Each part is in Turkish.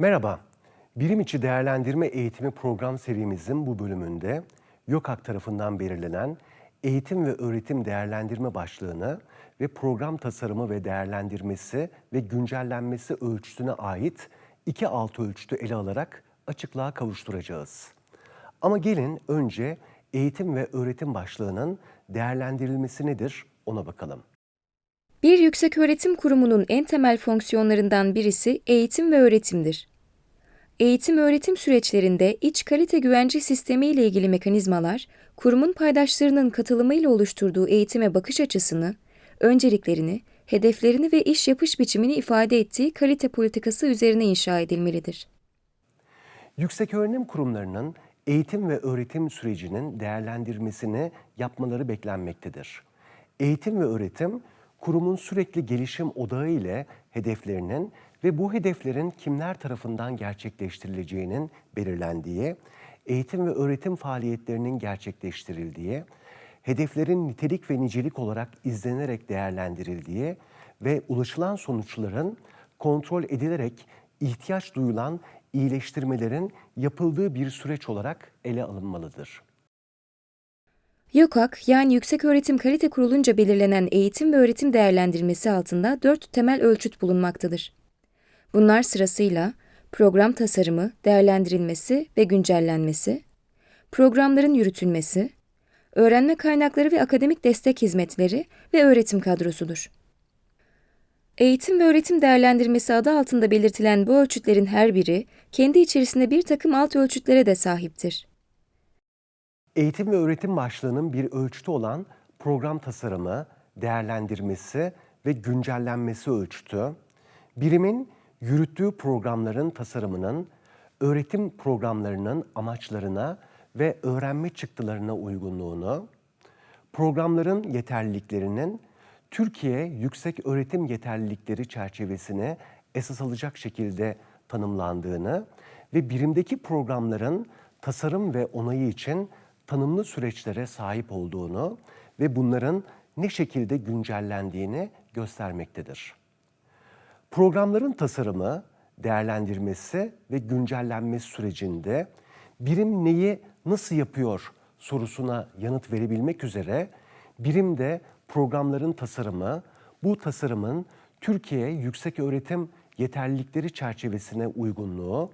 Merhaba. Birim içi değerlendirme eğitimi program serimizin bu bölümünde YÖKAK tarafından belirlenen eğitim ve öğretim değerlendirme başlığını ve program tasarımı ve değerlendirmesi ve güncellenmesi ölçütüne ait iki alt ölçütü ele alarak açıklığa kavuşturacağız. Ama gelin önce eğitim ve öğretim başlığının değerlendirilmesi nedir ona bakalım. Bir yükseköğretim kurumunun en temel fonksiyonlarından birisi eğitim ve öğretimdir. Eğitim öğretim süreçlerinde iç kalite güvence sistemi ile ilgili mekanizmalar, kurumun paydaşlarının katılımıyla oluşturduğu eğitime bakış açısını, önceliklerini, hedeflerini ve iş yapış biçimini ifade ettiği kalite politikası üzerine inşa edilmelidir. Yükseköğrenim kurumlarının eğitim ve öğretim sürecinin değerlendirmesini yapmaları beklenmektedir. Eğitim ve öğretim, kurumun sürekli gelişim odağı ile hedeflerinin ve bu hedeflerin kimler tarafından gerçekleştirileceğinin belirlendiği, eğitim ve öğretim faaliyetlerinin gerçekleştirildiği, hedeflerin nitelik ve nicelik olarak izlenerek değerlendirildiği ve ulaşılan sonuçların kontrol edilerek ihtiyaç duyulan iyileştirmelerin yapıldığı bir süreç olarak ele alınmalıdır. YÖKAK yani Yükseköğretim Kalite Kurulunca belirlenen eğitim ve öğretim değerlendirmesi altında dört temel ölçüt bulunmaktadır. Bunlar sırasıyla program tasarımı, değerlendirilmesi ve güncellenmesi, programların yürütülmesi, öğrenme kaynakları ve akademik destek hizmetleri ve öğretim kadrosudur. Eğitim ve öğretim değerlendirmesi adı altında belirtilen bu ölçütlerin her biri kendi içerisinde bir takım alt ölçütlere de sahiptir. Eğitim ve öğretim başlığının bir ölçütü olan program tasarımı, değerlendirmesi ve güncellenmesi ölçütü, birimin yürüttüğü programların tasarımının, öğretim programlarının amaçlarına ve öğrenme çıktılarına uygunluğunu, programların yeterliliklerinin Türkiye Yüksek Öğretim Yeterlilikleri çerçevesine esas alacak şekilde tanımlandığını ve birimdeki programların tasarım ve onayı için tanımlı süreçlere sahip olduğunu ve bunların ne şekilde güncellendiğini göstermektedir. Programların tasarımı, değerlendirmesi ve güncellenmesi sürecinde birim neyi nasıl yapıyor sorusuna yanıt verebilmek üzere birimde programların tasarımı, bu tasarımın Türkiye Yüksek Öğretim Yeterlilikleri çerçevesine uygunluğu,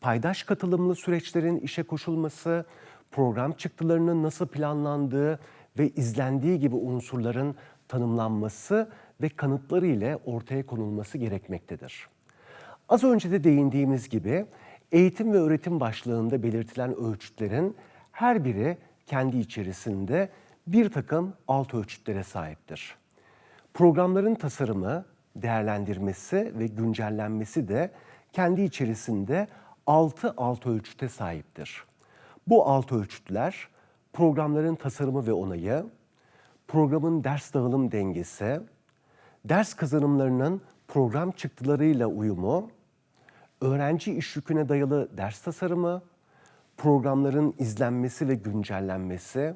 paydaş katılımlı süreçlerin işe koşulması, program çıktılarının nasıl planlandığı ve izlendiği gibi unsurların tanımlanması ve kanıtları ile ortaya konulması gerekmektedir. Az önce de değindiğimiz gibi eğitim ve öğretim başlığında belirtilen ölçütlerin her biri kendi içerisinde bir takım alt ölçütlere sahiptir. Programların tasarımı, değerlendirmesi ve güncellenmesi de kendi içerisinde 6 alt ölçüte sahiptir. Bu alt ölçütler programların tasarımı ve onayı, programın ders dağılım dengesi, ders kazanımlarının program çıktılarıyla uyumu, öğrenci iş yüküne dayalı ders tasarımı, programların izlenmesi ve güncellenmesi,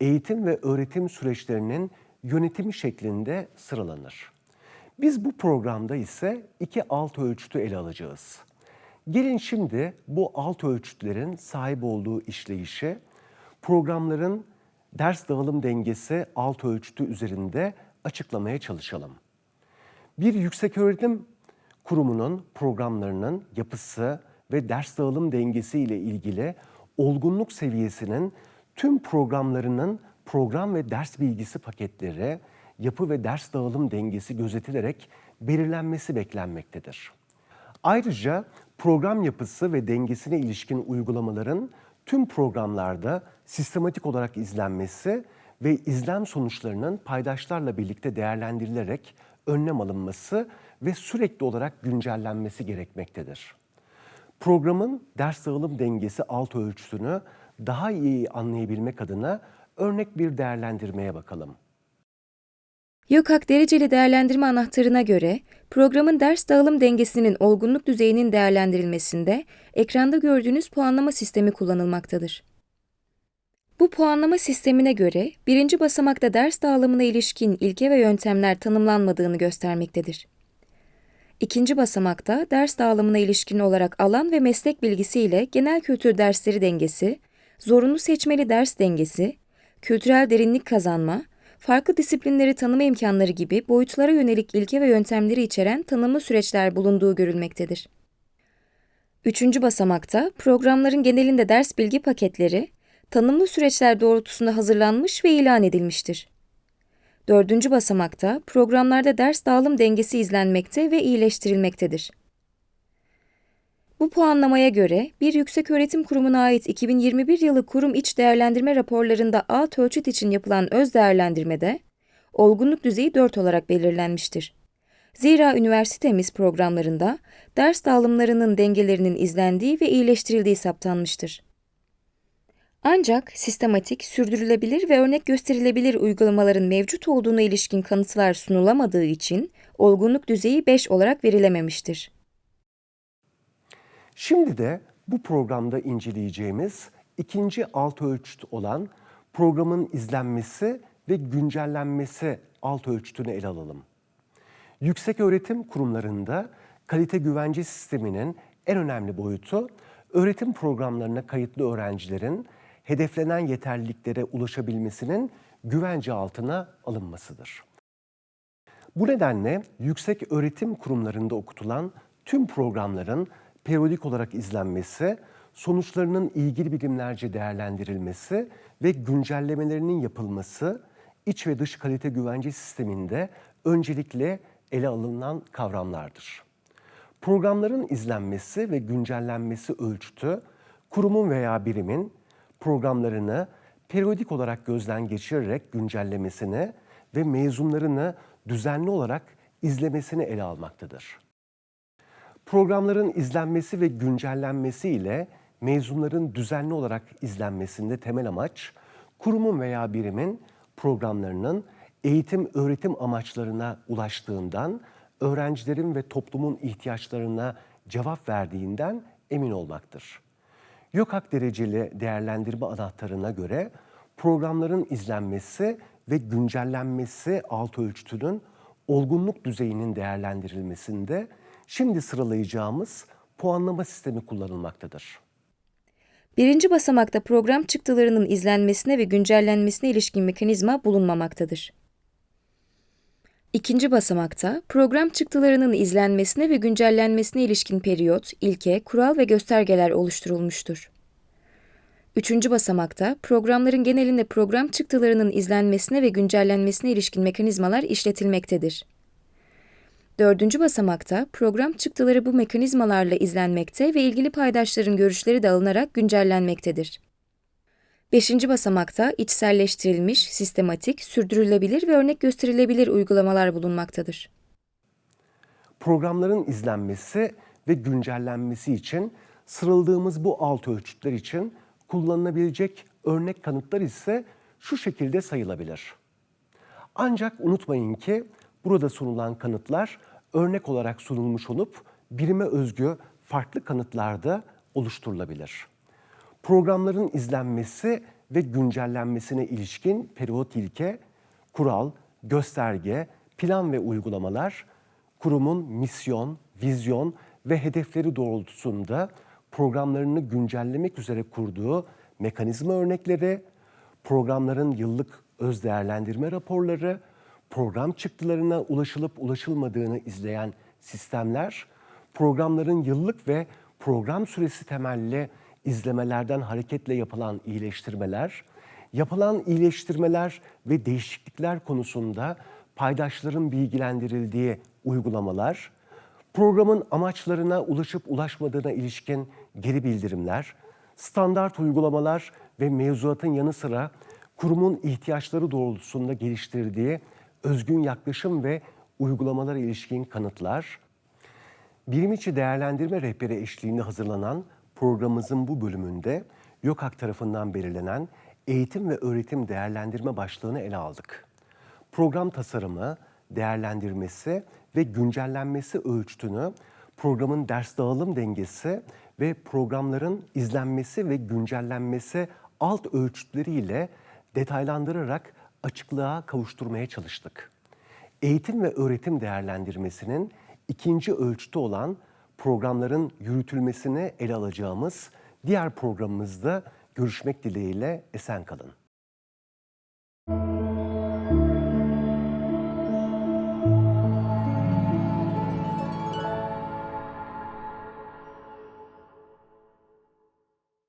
eğitim ve öğretim süreçlerinin yönetimi şeklinde sıralanır. Biz bu programda ise iki alt ölçütü ele alacağız. Gelin şimdi bu alt ölçütlerin sahip olduğu işleyişi, programların ders dağılım dengesi alt ölçütü üzerinde açıklamaya çalışalım. Bir yükseköğretim kurumunun programlarının yapısı ve ders dağılım dengesi ile ilgili olgunluk seviyesinin tüm programlarının program ve ders bilgisi paketleri, yapı ve ders dağılım dengesi gözetilerek belirlenmesi beklenmektedir. Ayrıca program yapısı ve dengesine ilişkin uygulamaların tüm programlarda sistematik olarak izlenmesi ve izlem sonuçlarının paydaşlarla birlikte değerlendirilerek önlem alınması ve sürekli olarak güncellenmesi gerekmektedir. Programın ders dağılım dengesi alt ölçüsünü daha iyi anlayabilmek adına örnek bir değerlendirmeye bakalım. YÖKAK dereceli değerlendirme anahtarına göre programın ders dağılım dengesinin olgunluk düzeyinin değerlendirilmesinde ekranda gördüğünüz puanlama sistemi kullanılmaktadır. Bu puanlama sistemine göre birinci basamakta ders dağılımına ilişkin ilke ve yöntemler tanımlanmadığını göstermektedir. İkinci basamakta ders dağılımına ilişkin olarak alan ve meslek bilgisi ile genel kültür dersleri dengesi, zorunlu seçmeli ders dengesi, kültürel derinlik kazanma, farklı disiplinleri tanıma imkanları gibi boyutlara yönelik ilke ve yöntemleri içeren tanımlı süreçler bulunduğu görülmektedir. Üçüncü basamakta programların genelinde ders bilgi paketleri, tanımlı süreçler doğrultusunda hazırlanmış ve ilan edilmiştir. Dördüncü basamakta programlarda ders dağılım dengesi izlenmekte ve iyileştirilmektedir. Bu puanlamaya göre bir yükseköğretim kurumuna ait 2021 yılı kurum iç değerlendirme raporlarında alt ölçüt için yapılan öz değerlendirmede olgunluk düzeyi 4 olarak belirlenmiştir. Zira üniversitemiz programlarında ders dağılımlarının dengelerinin izlendiği ve iyileştirildiği saptanmıştır. Ancak sistematik, sürdürülebilir ve örnek gösterilebilir uygulamaların mevcut olduğuna ilişkin kanıtlar sunulamadığı için olgunluk düzeyi 5 olarak verilememiştir. Şimdi de bu programda inceleyeceğimiz ikinci alt ölçüt olan programın izlenmesi ve güncellenmesi alt ölçütünü ele alalım. Yüksek öğretim kurumlarında kalite güvence sisteminin en önemli boyutu öğretim programlarına kayıtlı öğrencilerin hedeflenen yeterliliklere ulaşabilmesinin güvence altına alınmasıdır. Bu nedenle yüksek öğretim kurumlarında okutulan tüm programların periyodik olarak izlenmesi, sonuçlarının ilgili bilimlerce değerlendirilmesi ve güncellemelerinin yapılması iç ve dış kalite güvence sisteminde öncelikle ele alınan kavramlardır. Programların izlenmesi ve güncellenmesi ölçütü kurumun veya birimin programlarını periyodik olarak gözden geçirerek güncellemesini ve mezunlarını düzenli olarak izlemesini ele almaktadır. Programların izlenmesi ve güncellenmesi ile mezunların düzenli olarak izlenmesinde temel amaç, kurumun veya birimin programlarının eğitim öğretim amaçlarına ulaştığından, öğrencilerin ve toplumun ihtiyaçlarına cevap verdiğinden emin olmaktır. YÖKAK dereceli değerlendirme anahtarına göre programların izlenmesi ve güncellenmesi alt ölçütünün olgunluk düzeyinin değerlendirilmesinde şimdi sıralayacağımız puanlama sistemi kullanılmaktadır. Birinci basamakta program çıktılarının izlenmesine ve güncellenmesine ilişkin mekanizma bulunmamaktadır. İkinci basamakta program çıktılarının izlenmesine ve güncellenmesine ilişkin periyot, ilke, kural ve göstergeler oluşturulmuştur. Üçüncü basamakta programların genelinde program çıktılarının izlenmesine ve güncellenmesine ilişkin mekanizmalar işletilmektedir. Dördüncü basamakta program çıktıları bu mekanizmalarla izlenmekte ve ilgili paydaşların görüşleri de alınarak güncellenmektedir. Beşinci basamakta içselleştirilmiş, sistematik, sürdürülebilir ve örnek gösterilebilir uygulamalar bulunmaktadır. Programların izlenmesi ve güncellenmesi için sıraladığımız bu alt ölçütler için kullanılabilecek örnek kanıtlar ise şu şekilde sayılabilir. Ancak unutmayın ki burada sunulan kanıtlar örnek olarak sunulmuş olup birime özgü farklı kanıtlarda oluşturulabilir. Programların izlenmesi ve güncellenmesine ilişkin periyot ilke, kural, gösterge, plan ve uygulamalar kurumun misyon, vizyon ve hedefleri doğrultusunda programlarını güncellemek üzere kurduğu mekanizma örnekleri, programların yıllık öz değerlendirme raporları, program çıktılarına ulaşılıp ulaşılmadığını izleyen sistemler, programların yıllık ve program süresi temelli izlemelerden hareketle yapılan iyileştirmeler, yapılan iyileştirmeler ve değişiklikler konusunda paydaşların bilgilendirildiği uygulamalar, programın amaçlarına ulaşıp ulaşmadığına ilişkin geri bildirimler, standart uygulamalar ve mevzuatın yanı sıra kurumun ihtiyaçları doğrultusunda geliştirdiği özgün yaklaşım ve uygulamalara ilişkin kanıtlar, birim içi değerlendirme rehberi eşliğinde hazırlanan programımızın bu bölümünde YÖKAK tarafından belirlenen eğitim ve öğretim değerlendirme başlığını ele aldık. Program tasarımı, değerlendirmesi ve güncellenmesi ölçütünü, programın ders dağılım dengesi ve programların izlenmesi ve güncellenmesi alt ölçütleriyle detaylandırarak açıklığa kavuşturmaya çalıştık. Eğitim ve öğretim değerlendirmesinin ikinci ölçütü olan programların yürütülmesini ele alacağımız diğer programımızda görüşmek dileğiyle esen kalın.